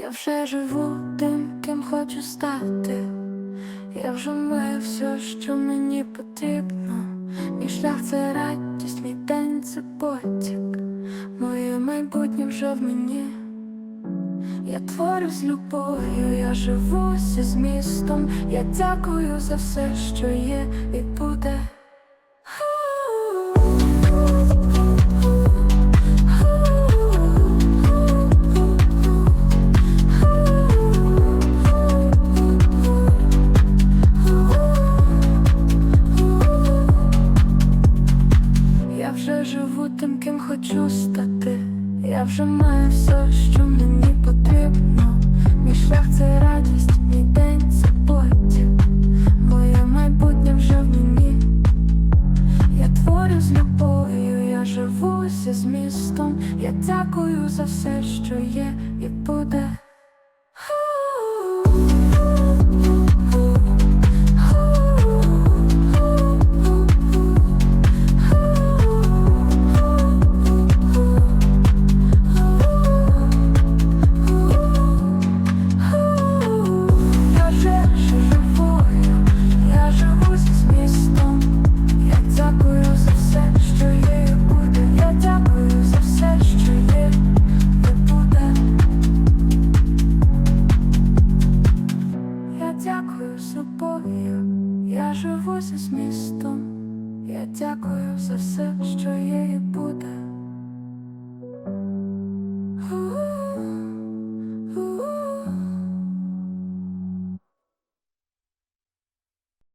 Я вже живу тим, ким хочу стати. Я вже маю все, що мені потрібно. Мій шлях це радість, мій день це потік. Моє майбутнє вже в мені. Я творю з любов'ю, я живу зі змістом. Я дякую за все, що є і буде. Тим, ким хочу стати. Я вже маю все, що мені потрібно. Мій шлях це радість, мій день це потік. Моє майбутнє вже в мені. Я творю з любов'ю, я живу зі змістом. Я дякую за все, що є і буде. живуся з містом, я дякую за все, що є. і